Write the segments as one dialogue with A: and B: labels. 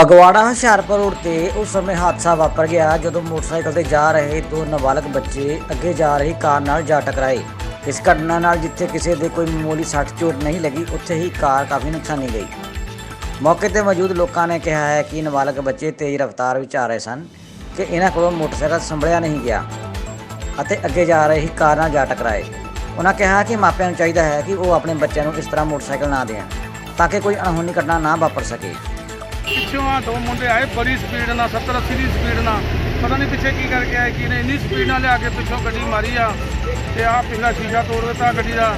A: Phagwara, Hoshiarpur road ਤੇ ਉਸ ਸਮੇਂ ਹਾਦਸਾ ਵਾਪਰ ਗਿਆ ਜਦੋਂ ਮੋਟਰਸਾਈਕਲ ਤੇ ਜਾ ਰਹੇ ਦੋ ਨਾਬਾਲਗ ਬੱਚੇ ਅੱਗੇ ਜਾ ਰਹੀ ਕਾਰ ਨਾਲ ਜਾ ਟਕਰਾਏ। ਇਸ ਘਟਨਾ ਨਾਲ ਜਿੱਥੇ ਕਿਸੇ ਦੇ ਕੋਈ ਮਾਮੂਲੀ ਸੱਟ ਚੋਟ ਨਹੀਂ ਲੱਗੀ, ਉੱਥੇ ਹੀ ਕਾਰ ਕਾਫੀ ਨੁਕਸਾਨੀ ਗਈ। ਮੌਕੇ ਤੇ ਮੌਜੂਦ ਲੋਕਾਂ ਨੇ ਕਿਹਾ ਹੈ ਕਿ ਨਾਬਾਲਗ ਬੱਚੇ ਤੇਜ਼ ਰਫ਼ਤਾਰ ਵਿੱਚ ਆ ਰਹੇ ਸਨ ਕਿ ਇਹਨਾਂ ਕੋਲੋਂ ਮੋਟਰਸਾਈਕਲ ਸੰਭਲਿਆ ਨਹੀਂ ਗਿਆ ਅਤੇ ਅੱਗੇ ਜਾ ਰਹੀ ਕਾਰ ਨਾਲ ਜਾ ਟਕਰਾਏ। ਉਹਨਾਂ ਕਿਹਾ ਕਿ ਮਾਪਿਆਂ ਨੂੰ ਚਾਹੀਦਾ ਹੈ ਕਿ ਉਹ ਆਪਣੇ ਬੱਚਿਆਂ ਨੂੰ ਇਸ ਤਰ੍ਹਾਂ ਮੋਟਰਸਾਈਕਲ ਨਾ ਦੇਣ ਤਾਂ ਕਿ ਕੋਈ ਅਣਹੋਣੀ ਘਟਨਾ ਨਾ ਵਾਪਰ ਸਕੇ।
B: ਪਿੱਛੋਂ ਆ ਦੋ ਮੁੰਡੇ ਆਏ ਬੜੀ ਸਪੀਡ ਨਾਲ 70 80 ਦੀ ਸਪੀਡ ਨਾਲ। ਪਤਾ ਨਹੀਂ ਪਿੱਛੇ ਕੀ ਕਰਕੇ ਆਏ ਕੀ ਨੇ ਇੰਨੀ ਸਪੀਡ ਨਾਲ ਲਿਆ ਕੇ ਪਿੱਛੋਂ ਗੱਡੀ ਮਾਰੀ ਆ ਤੇ ਆ ਪਿਛਲਾ ਸ਼ੀਸ਼ਾ ਤੋੜ ਦਿੱਤਾ ਗੱਡੀ ਦਾ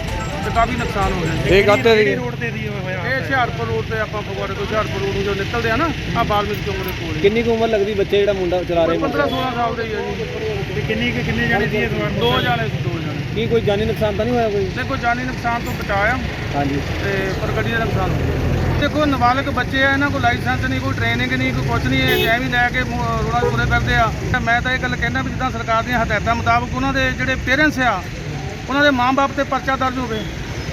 B: ਤੇ ਕਾਫੀ ਨੁਕਸਾਨ ਹੋ ਗਿਆ।
C: ਇਹ ਕਾਤੇ ਦੀ
B: ਰੋਡ ਤੇ ਦੀ ਹੋਇਆ ਇਹ ਹੁਸ਼ਿਆਰਪੁਰ ਰੋਡ ਤੇ ਆਪਾਂ ਫਗਵਾੜੇ ਤੋਂ ਹੁਸ਼ਿਆਰਪੁਰ ਰੋਡ ਨੂੰ ਜੋ ਨਿਕਲਦੇ ਆ ਨਾ ਆ ਬਾਲਮੀਕ ਚੌਂਕ ਦੇ ਕੋਲ।
C: ਕਿੰਨੀ ਕੁ ਉਮਰ ਲੱਗਦੀ ਬੱਚੇ ਜਿਹੜਾ ਮੁੰਡਾ ਚਲਾ ਰਹੇ?
B: 15 16 ਸਾਲ ਦੇ ਹੀ ਆ ਜੀ। ਤੇ ਕਿੰਨੀ ਕਿੰਨੇ ਜਾਣੇ ਸੀ ਦੋ ਜਾਣੇ ਸੀ ਦੋ ਜਾਣੇ।
C: ਕੀ ਕੋਈ ਜਾਨੀ ਨੁਕਸਾਨ ਤਾਂ ਨਹੀਂ ਹੋਇਆ ਕੋਈ?
B: ਦੇਖੋ ਜਾਨੀ ਨੁਕਸਾਨ ਤੋਂ ਬਚਾਇਆ।
C: ਹਾਂਜੀ।
B: ਤੇ ਪਰ ਗੱਡੀ ਦਾ ਨੁਕਸਾਨ ਹੋ ਗਿਆ। ਦੇਖੋ ਨਾਬਾਲਗ ਬੱਚੇ ਆ ਇਹਨਾਂ ਕੋਲ ਲਾਇਸੈਂਸ ਨਹੀਂ ਕੋਈ ਟ੍ਰੇਨਿੰਗ ਨਹੀਂ ਕੋਈ ਕੁਝ ਨਹੀਂ ਇਹ ਐਵੇਂ ਹੀ ਲੈ ਕੇ 'ਤੇ ਤੁਰੇ ਫਿਰਦੇ ਆ। ਮੈਂ ਤਾਂ ਇਹ ਗੱਲ ਕਹਿਣਾ ਵੀ ਜਿੱਦਾਂ ਸਰਕਾਰ ਦੀਆਂ ਹਦਾਇਤਾਂ ਮੁਤਾਬਕ ਉਹਨਾਂ ਦੇ ਜਿਹੜੇ ਪੇਰੈਂਟਸ ਆ ਉਹਨਾਂ ਦੇ ਮਾਂ-ਬਾਪ ਤੇ ਪਰਚਾ ਦਰਜ ਹੋਵੇ।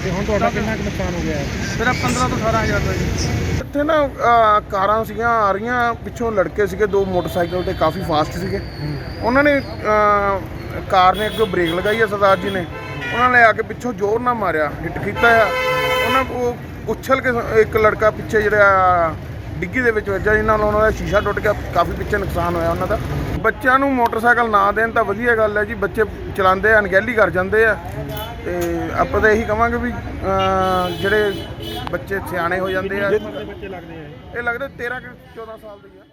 D: ਤੇ ਹੁਣ ਤੁਹਾਡਾ ਕਿੰਨਾ ਕੁ ਨੁਕਸਾਨ ਹੋ ਗਿਆ ਹੈ?
B: ਸਿਰਫ 15 ਤੋਂ 18000 ਦਾ ਜੀ।
D: ਇੱਥੇ ਨਾ ਕਾਰਾਂ ਸੀਗੀਆਂ ਆ ਰਹੀਆਂ ਪਿੱਛੋਂ ਲੜਕੇ ਸੀਗੇ ਦੋ ਮੋਟਰਸਾਈਕਲ ਤੇ ਕਾਫੀ ਫਾਸਟ ਸੀਗੇ। ਉਹਨਾਂ ਨੇ ਕਾਰ ਨੇ ਅੱਗੇ ਬ੍ਰੇਕ ਲਗਾਈ ਆ ਸਰਦਾਰ ਜੀ ਨੇ। ਉਹਨਾਂ ਨੇ ਆ ਕੇ ਪਿੱਛੋਂ ਜ਼ੋਰ ਨਾਲ ਮਾਰਿਆ ਹਿੱਟ ਕੀਤਾ ਆ। ਉਹਨਾਂ ਕੋ ਉਛਲ ਕੇ ਇੱਕ ਲੜਕਾ ਪਿੱਛੇ ਜਿਹੜਾ ਡਿੱਗੀ ਦੇ ਵਿੱਚ ਵੱਜਾ ਜਿਨ੍ਹਾਂ ਨਾਲ ਉਹਨਾਂ ਦਾ ਸ਼ੀਸ਼ਾ ਟੁੱਟ ਗਿਆ ਕਾਫੀ ਪਿੱਛੇ ਨੁਕਸਾਨ ਹੋਇਆ ਉਹਨਾਂ ਦਾ। ਬੱਚਿਆਂ ਨੂੰ ਮੋਟਰਸਾਈਕਲ ਨਾ ਦੇਣ ਤਾਂ ਵਧੀਆ ਗੱਲ ਹੈ ਜੀ ਬੱਚੇ ਚਲਾਉਂਦੇ ਆ ਅਣਗਹਿਲੀ ਕਰ ਜਾਂਦੇ ਆ। ਤੇ ਆਪਾਂ ਤਾਂ ਇਹੀ ਕਵਾਂਗੇ ਵੀ ਜਿਹੜੇ ਬੱਚੇ ਸਿਆਣੇ ਹੋ ਜਾਂਦੇ ਆ ਇਹ? ਲੱਗਦਾ 13 ਕਿ 14 ਸਾਲ ਦੇ ਆ।